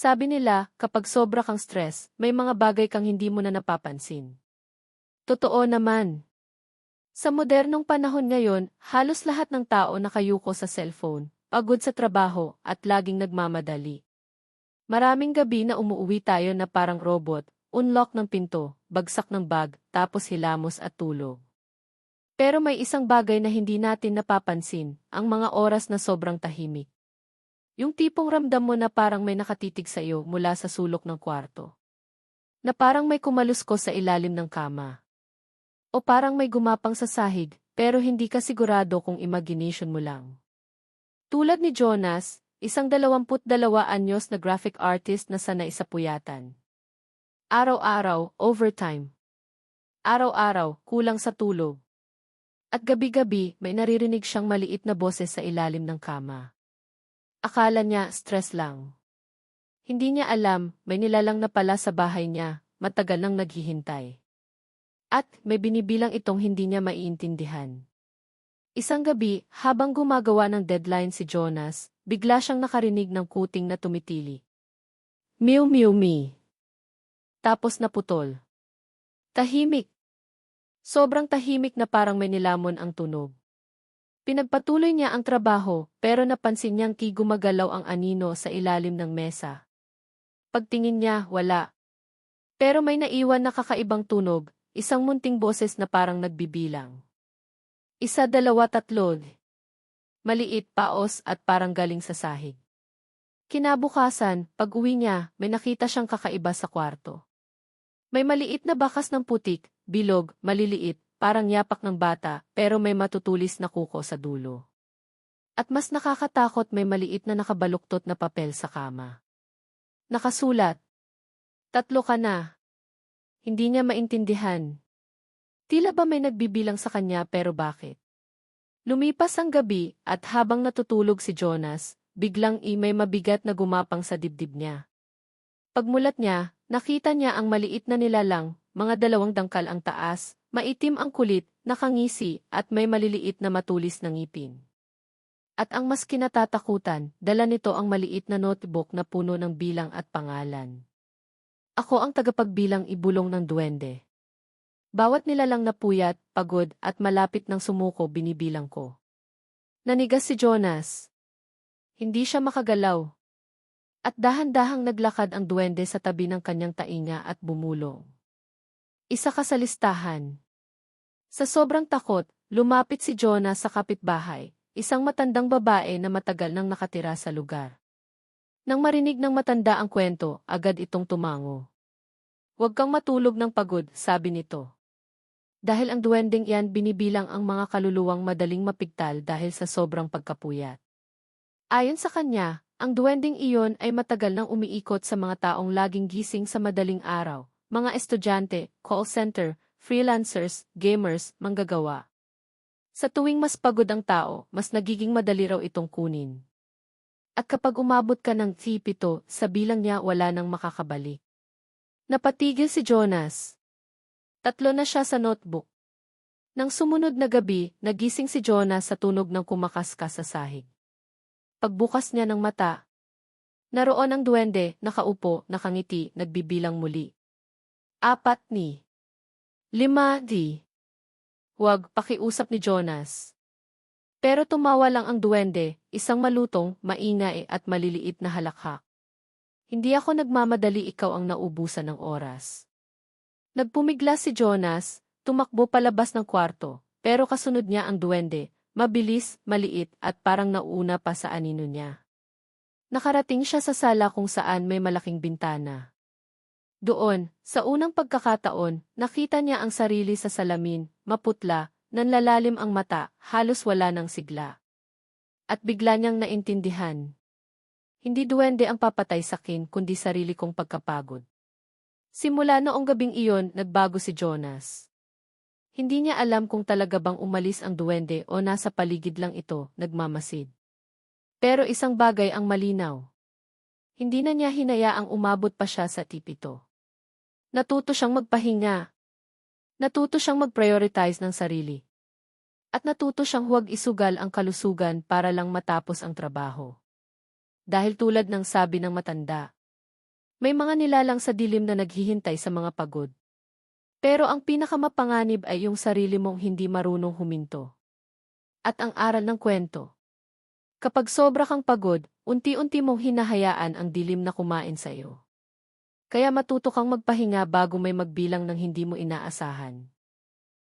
Sabi nila, kapag sobra kang stress, may mga bagay kang hindi mo na napapansin. Totoo naman. Sa modernong panahon ngayon, halos lahat ng tao nakayuko sa cellphone, pagod sa trabaho, at laging nagmamadali. Maraming gabi na umuuwi tayo na parang robot, unlock ng pinto, bagsak ng bag, tapos hilamos at tulog. Pero may isang bagay na hindi natin napapansin, ang mga oras na sobrang tahimik. Yung tipong ramdam mo na parang may nakatitig sa iyo mula sa sulok ng kwarto. Na parang may kumalusko sa ilalim ng kama. O parang may gumapang sa sahig, pero hindi ka sigurado kung imagination mo lang. Tulad ni Jonas, isang 22 anyos na graphic artist na sanay sa puyatan. Araw-araw, overtime. Araw-araw, kulang sa tulog. At gabi-gabi, may naririnig siyang maliit na boses sa ilalim ng kama. Akala niya stress lang. Hindi niya alam, may nilalang na pala sa bahay niya, matagal nang naghihintay. At may binibilang itong hindi niya maiintindihan. Isang gabi, habang gumagawa ng deadline si Jonas, bigla siyang nakarinig ng kuting na tumitili. Mew mew me. Tapos naputol. Tahimik, Sobrang tahimik na parang may nilamon ang tunog. Pinagpatuloy niya ang trabaho, pero napansin niyang ki gumagalaw ang anino sa ilalim ng mesa. Pagtingin niya, wala. Pero may naiwan na kakaibang tunog, isang munting boses na parang nagbibilang. Isa, dalawa, tatlo. Maliit, paos at parang galing sa sahig. Kinabukasan, pag uwi niya, may nakita siyang kakaiba sa kwarto. May maliit na bakas ng putik, bilog, maliliit, parang yapak ng bata, pero may matutulis na kuko sa dulo. At mas nakakatakot may maliit na nakabaluktot na papel sa kama. Nakasulat. Tatlo ka na. Hindi niya maintindihan. Tila ba may nagbibilang sa kanya pero bakit? Lumipas ang gabi at habang natutulog si Jonas, biglang imay mabigat na gumapang sa dibdib niya. Pagmulat niya, Nakita niya ang maliit na nilalang, mga dalawang dangkal ang taas, maitim ang kulit, nakangisi, at may maliliit na matulis na ngipin. At ang mas kinatatakutan, dala nito ang maliit na notebook na puno ng bilang at pangalan. Ako ang tagapagbilang ibulong ng duwende. Bawat nilalang na puyat, pagod, at malapit ng sumuko binibilang ko. Nanigas si Jonas. Hindi siya makagalaw, at dahan-dahang naglakad ang duwende sa tabi ng kanyang tainga at bumulong. Isa ka sa listahan. Sa sobrang takot, lumapit si Jonah sa kapitbahay, isang matandang babae na matagal nang nakatira sa lugar. Nang marinig ng matanda ang kwento, agad itong tumango. Huwag kang matulog ng pagod, sabi nito. Dahil ang duwendeng iyan binibilang ang mga kaluluwang madaling mapigtal dahil sa sobrang pagkapuyat. Ayon sa kanya, ang duwending iyon ay matagal nang umiikot sa mga taong laging gising sa madaling araw, mga estudyante, call center, freelancers, gamers, manggagawa. Sa tuwing mas pagod ang tao, mas nagiging madali raw itong kunin. At kapag umabot ka ng tipito, sa bilang niya wala nang makakabalik. Napatigil si Jonas. Tatlo na siya sa notebook. Nang sumunod na gabi, nagising si Jonas sa tunog ng kumakaskas sa sahig. Pagbukas niya ng mata, naroon ang duwende, nakaupo, nakangiti, nagbibilang muli. Apat ni. Lima di. Huwag pakiusap ni Jonas. Pero tumawa lang ang duwende, isang malutong, maingay at maliliit na halakhak. Hindi ako nagmamadali ikaw ang naubusan ng oras. Nagpumigla si Jonas, tumakbo palabas ng kwarto, pero kasunod niya ang duwende, Mabilis, maliit, at parang nauna pa sa anino niya. Nakarating siya sa sala kung saan may malaking bintana. Doon, sa unang pagkakataon, nakita niya ang sarili sa salamin, maputla, nanlalalim ang mata, halos wala ng sigla. At bigla niyang naintindihan. Hindi duwende ang papatay sa akin kundi sarili kong pagkapagod. Simula noong gabing iyon, nagbago si Jonas. Hindi niya alam kung talaga bang umalis ang duwende o nasa paligid lang ito, nagmamasid. Pero isang bagay ang malinaw. Hindi na niya hinayaang umabot pa siya sa tipito. Natuto siyang magpahinga. Natuto siyang mag-prioritize ng sarili. At natuto siyang huwag isugal ang kalusugan para lang matapos ang trabaho. Dahil tulad ng sabi ng matanda, May mga nilalang sa dilim na naghihintay sa mga pagod. Pero ang pinakamapanganib ay yung sarili mong hindi marunong huminto. At ang aral ng kwento. Kapag sobra kang pagod, unti-unti mong hinahayaan ang dilim na kumain sa iyo. Kaya matuto kang magpahinga bago may magbilang ng hindi mo inaasahan.